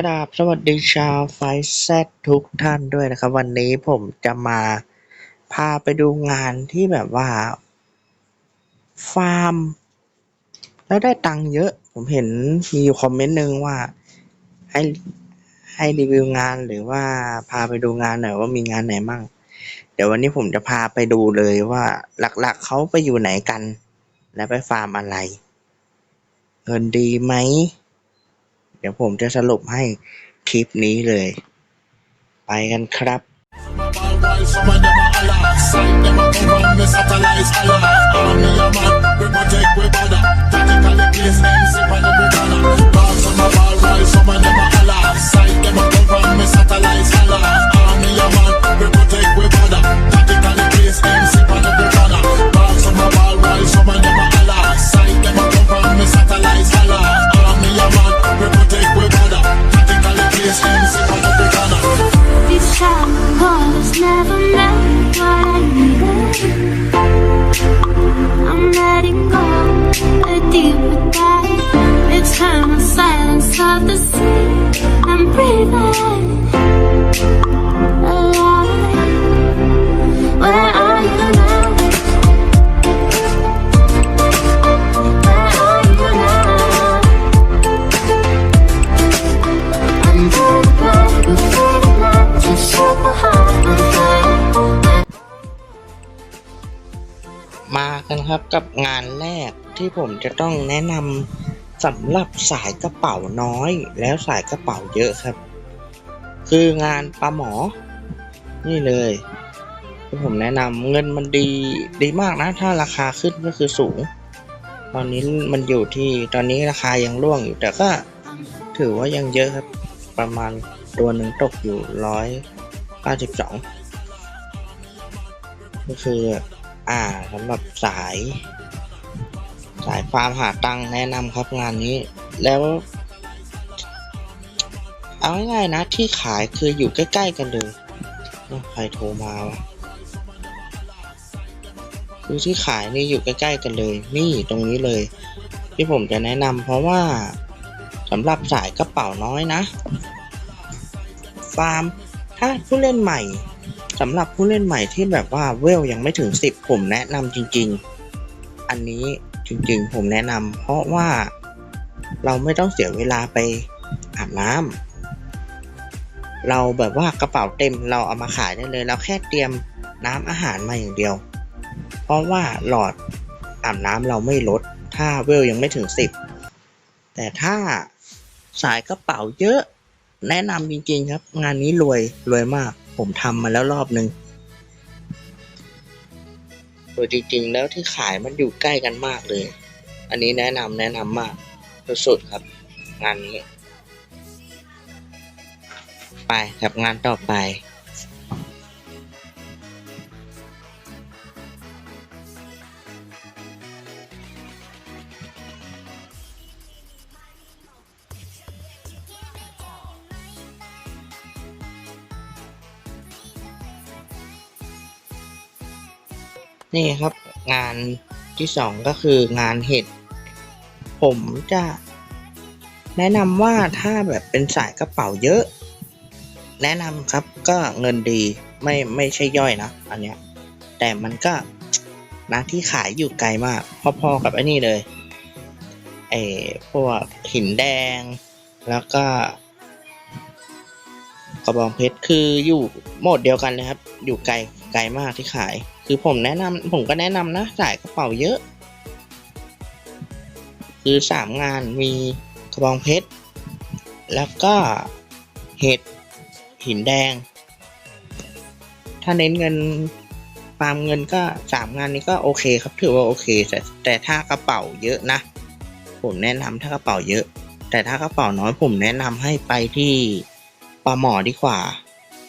กราบสวัสดีชาวไฟแซดทุกท่านด้วยนะครับ วันนี้ผมจะมาพาไปดูงานที่แบบว่า ฟาร์ม แล้วได้ตังค์เยอะ ผมเห็นมีอยู่คอมเมนต์หนึ่งว่า ให้ให้รีวิวงานหรือว่าพาไปดูงานหน่อยว่ามีงานไหนมั่ง เดี๋ยววันนี้ผมจะพาไปดูเลยว่า หลักๆเขาไปอยู่ไหนกัน และไปฟาร์มอะไร เงินดีไหม ดี๋ยวผมจะสรุปให้คลิปนี้เลย ไปกันครับ Alright, some of them a holla Sight them a come from the satellites holla Army a man, มากันครับกับงานแรกที่ผมจะต้องแนะนำสำหรับสายกระเป๋าน้อย แล้วสายกระเป๋าเยอะครับ คืองานปลาหมอ นี่เลยที่ผมแนะนำเงินมันดีดีมากนะ ถ้าราคาขึ้นก็คือสูง ตอนนี้มันอยู่ที่ตอนนี้ราคายังร่วงอยู่แต่ก็ถือว่ายังเยอะครับ ประมาณตัวหนึ่งตกอยู่ร้อยเก้าสิบสองก็คือ อ่าสำหรับสาย สายฟาร์มหาตังแนะนำครับงานนี้ แล้ว เอาง่ายๆนะที่ขายคืออยู่ใกล้ๆกันเลยใครโทรมาวะคือที่ขายนี่อยู่ใกล้ๆกันเลย นี่ตรงนี้เลย ที่ผมจะแนะนำเพราะว่าสำหรับสายกระเป๋าน้อยนะ ฟาร์ม ถ้าผู้เล่นใหม่สำหรับผู้เล่นใหม่ที่แบบว่าเวลยังไม่ถึง 10 ผมแนะนำจริง ๆ อันนี้จริงๆ ผมแนะนำเพราะว่าเราไม่ต้องเสียเวลาไปอาบน้ำ เราแบบว่ากระเป๋าเต็มเราเอามาขายได้เลย เราแค่เตรียมน้ำอาหารมาอย่างเดียว เพราะว่าหลอดอาบน้ำเราไม่ลด ถ้าเวลยังไม่ถึง 10 แต่ถ้าสายกระเป๋าเยอะ แนะนำจริงๆครับ งานนี้รวยรวยมาก ผมทำมาแล้วรอบหนึ่งโดยจริงๆ แล้วที่ขายมันอยู่ใกล้กันมากเลย อันนี้แนะนำแนะนำมากสุดๆครับ งานนี้ ไปกับงานต่อไป นี่ครับงานที่สองก็คืองานเห็ด ผมจะแนะนำว่าถ้าแบบเป็นสายกระเป๋าเยอะ แนะนำครับก็เงินดีไม่ไม่ใช่ย่อยนะ อันเนี้ยแต่มันก็นะที่ขายอยู่ไกลมาก พอๆกับไอ้นี่เลยไอ้พวกหินแดง แล้วก็กระบองเพชรคืออยู่โหมดเดียวกันเลยครับ อยู่ไกลไกลมากที่ขาย คือผมแนะนำผมก็แนะนำนะสายกระเป๋าเยอะ คือสามงานมีกระบองเพชรแล้วก็เห็ด หินแดง ถ้าเน้นเงินฟาร์มเงินก็สามงานนี้ก็โอเคครับถือว่าโอเค แต่แต่ถ้ากระเป๋าเยอะนะ ผมแนะนำถ้ากระเป๋าเยอะ แต่ถ้ากระเป๋าน้อยผมแนะนำให้ไปที่ปลาหมอดีกว่า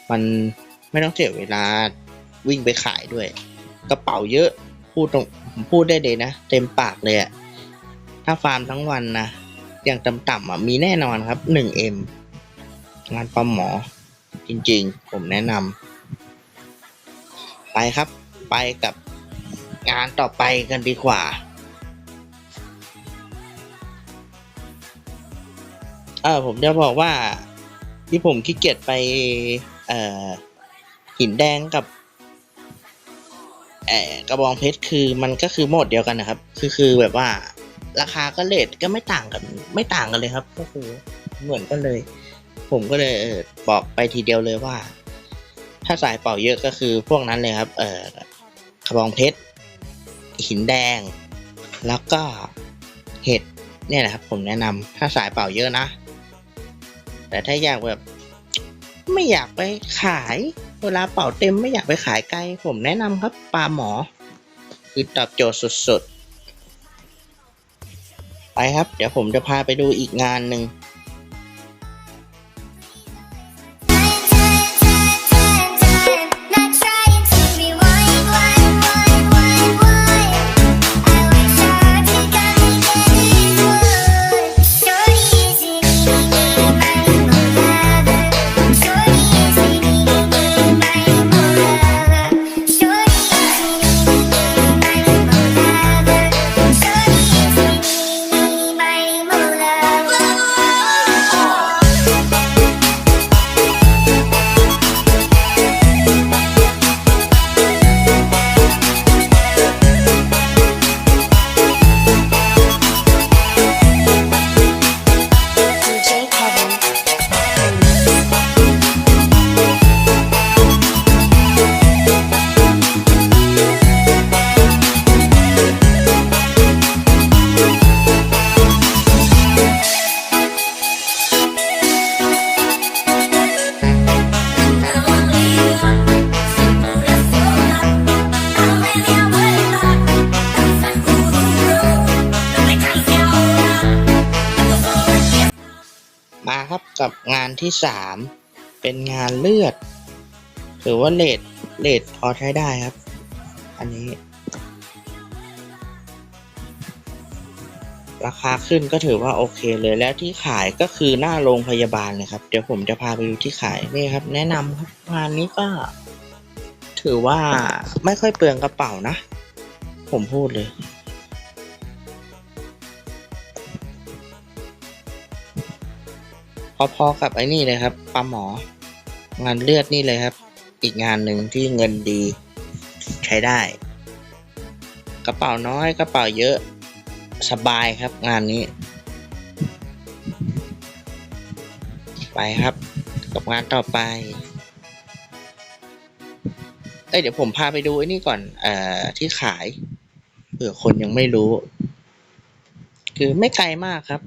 มันไม่ต้องเสียเวลาวิ่งไปขายด้วย กระเป๋าเยอะพูดตรงผมพูดได้เลยนะ เต็มปากเลยอะถ้าฟาร์มทั้งวันนะอย่างต่ำๆอะมีแน่นอนครับ 1M งานปลาหมอ จริงๆ ผมแนะนำไปครับ ไปกับงานต่อไปกันดีกว่า เออผมจะบอกว่าที่ผมขี้เกียจไป เอ่อ หินแดงกับเอ่อกระบองเพชรคือมันก็คือโหมดเดียวกันนะครับ คือคือแบบว่า ราคาก็เลทก็ไม่ต่างกัน ไม่ต่างกันเลยครับ ก็คือเหมือนกันเลย ผมก็เลยบอกไปทีเดียวเลยว่า ถ้าสายเป่าเยอะก็คือพวกนั้นเลยครับ เออกระบองเพชรหินแดง แล้วก็เห็ดเนี่ยนะครับ ผมแนะนำถ้าสายเป่าเยอะนะ แต่ถ้าอยากแบบ ไม่อยากไปขายเวลาเป่าเต็มไม่อยากไปขายไกล ผมแนะนำครับปลาหมอ คือตอบโจทย์สุดๆ ไปครับ เดี๋ยวผมจะพาไปดูอีกงานหนึ่ง มาครับกับงานที่สามเป็นงานเลือด ถือว่าเลทเลทพอใช้ได้ครับ อันนี้ ราคาขึ้นก็ถือว่าโอเคเลยแล้วที่ขายก็คือหน้าโรงพยาบาลเลยครับ เดี๋ยวผมจะพาไปดูที่ขายนี่ครับ แนะนำครับงานนี้ก็ ถือว่าไม่ค่อยเปลืองกระเป๋านะ ผมพูดเลย พอๆกับไอ้นี่เลยครับปลาหมองานเลือดนี่เลยครับ อีกงานหนึ่งที่เงินดีใช้ได้ กระเป๋าน้อยกระเป๋าเยอะสบายครับงานนี้ ไปครับ กับงานต่อไปเอ้ยเดี๋ยวผมพาไปดูไอ้นี่ก่อน เอ่อที่ขายเผื่อคนยังไม่รู้ คือไม่ไกลมากครับ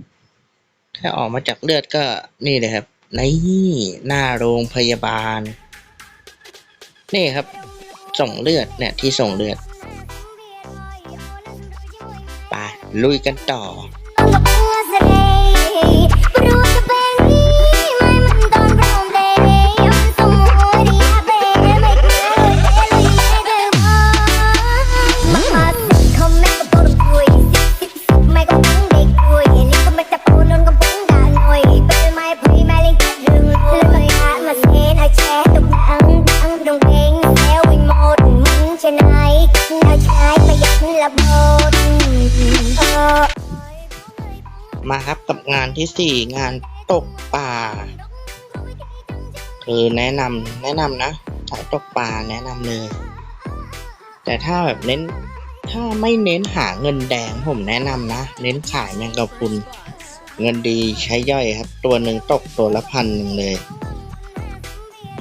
ถ้าออกมาจากเลือดก็นี่เลยครับนี่หน้าโรงพยาบาล นี่ครับ ส่งเลือดเนี่ยที่ส่งเลือดไปลุยกันต่อ มาครับกับงานที่สี่งานตกปลาคือแนะนำแนะนำนะสายตกปลาแนะนำเลย แต่ถ้าแบบเน้นถ้าไม่เน้นหาเงินแดงผมแนะนำนะ เน้นขายแมงกะพรุนเงินดีใช้ย่อยครับ ตัวหนึ่งตกตัวละพันหนึ่งเลย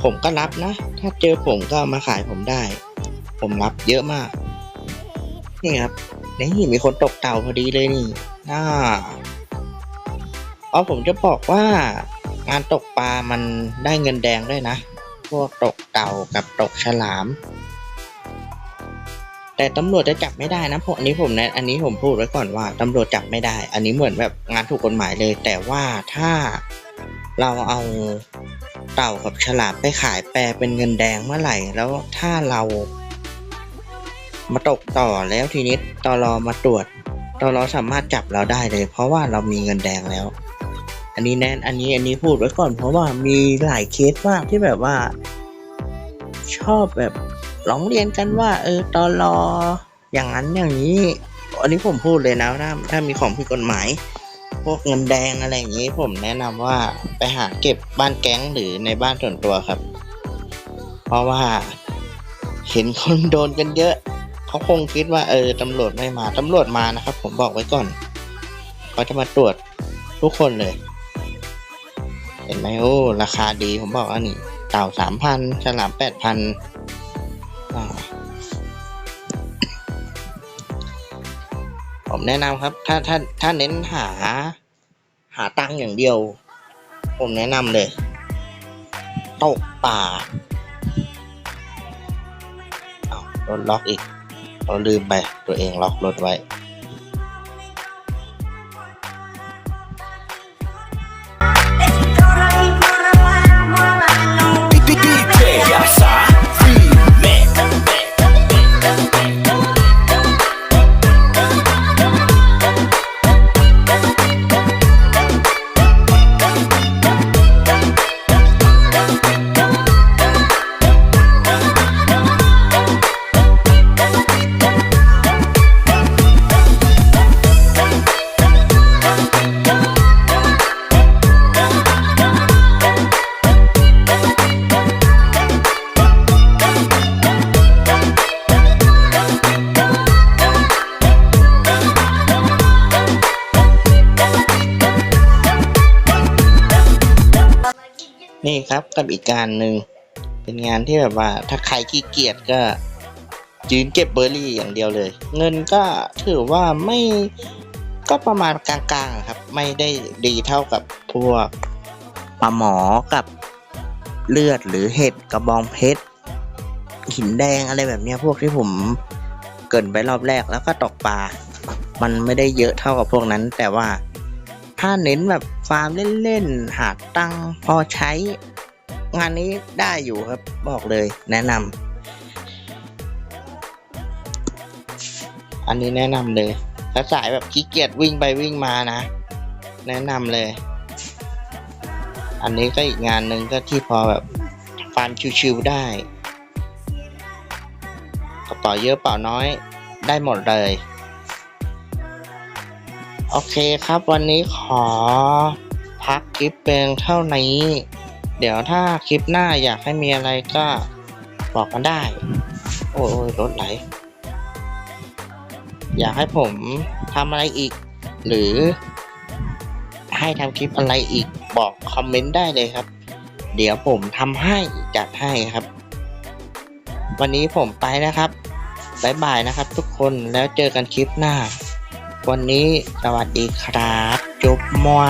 ผมก็รับนะ ถ้าเจอผมก็มาขายผมได้ ผมรับเยอะมาก นี่ครับนี่มีคนตกเต่าพอดีเลยนี่น่า อ๋อผมจะบอกว่างานตกปลามันได้เงินแดงด้วยนะ พวกตกเต่ากับตกฉลาม แต่ตำรวจจะจับไม่ได้นะเพราะอันนี้ผมนะอันนี้ผมพูดไว้ก่อนว่าตำรวจจับไม่ได้ อันนี้เหมือนแบบงานถูกกฎหมายเลย แต่ว่าถ้าเราเอาเต่ากับฉลามไปขายแปลเป็นเงินแดงเมื่อไหร่ แล้วถ้าเรามาตกต่อแล้วทีนี้ตอรอมาตรวจเราเราสามารถจับเราได้เลย เพราะว่าเรามีเงินแดงแล้ว อันนี้แน่นอันนี้อันนี้พูดไว้ก่อนเพราะว่ามีหลายเคสมากที่แบบว่า ชอบแบบร้องเรียนกันว่า เออตอรออย่างนั้นอย่างนี้ อันนี้ผมพูดเลยนะถ้าถ้ามีของผิดกฎหมาย พวกเงินแดงอะไรอย่างนี้ ผมแนะนำว่าไปหาเก็บบ้านแก๊งหรือในบ้านส่วนตัวครับ เพราะว่าเห็นคนโดนกันเยอะ เขาคงคิดว่าเออตำรวจไม่มาตำรวจมานะครับ ผมบอกไว้ก่อนเขาจะมาตรวจทุกคนเลย เห็นไหมโอ้ราคาดีผมบอกว่านี่เต่าสามพันฉลามแปดพันผมแนะนำครับ ถ้าถ้าถ้าเน้นหา หาตังค์อย่างเดียว ผมแนะนำเลย ตกป่าเอารถล็อกอีกเราลืมไปตัวเองล็อกรถไว้ นี่ครับกับอีกการหนึ่งเป็นงานที่แบบว่าถ้าใครขี้เกียจก็ยืนเก็บเบอร์รี่อย่างเดียวเลย เงินก็ถือว่าไม่ก็ประมาณกลางๆครับ ไม่ได้ดีเท่ากับพวกปลาหมอกับเลือดหรือเห็ดกระบองเพชรหินแดงอะไรแบบนี้พวกที่ผมเกินไปรอบแรกแล้วก็ตกปลา มันไม่ได้เยอะเท่ากับพวกนั้น แต่ว่า ถ้าเน้นแบบฟาร์มเล่นๆ หาตังพอใช้ งานนี้ได้อยู่ครับบอกเลยแนะนำอันนี้แนะนำเลยถ้าสายแบบขี้เกียจวิ่งไปวิ่งมานะ แนะนำเลย อันนี้ก็อีกงานหนึ่งก็ที่พอแบบฟาร์มชิวๆได้กระเป๋าเยอะเป๋าน้อยได้หมดเลย โอเคครับวันนี้ขอพักคลิปเป็นเท่านี้ เดี๋ยวถ้าคลิปหน้าอยากให้มีอะไรก็บอกกันได้ โอ้ยรถไหล อยากให้ผมทำอะไรอีก หรือให้ทำคลิปอะไรอีกบอกคอมเมนต์ได้เลยครับ เดี๋ยวผมทำให้จัดให้ครับ วันนี้ผมไปนะครับบ๊ายบายนะครับทุกคนแล้วเจอกันคลิปหน้า วันนี้สวัสดีครับ จุ๊บมั่ว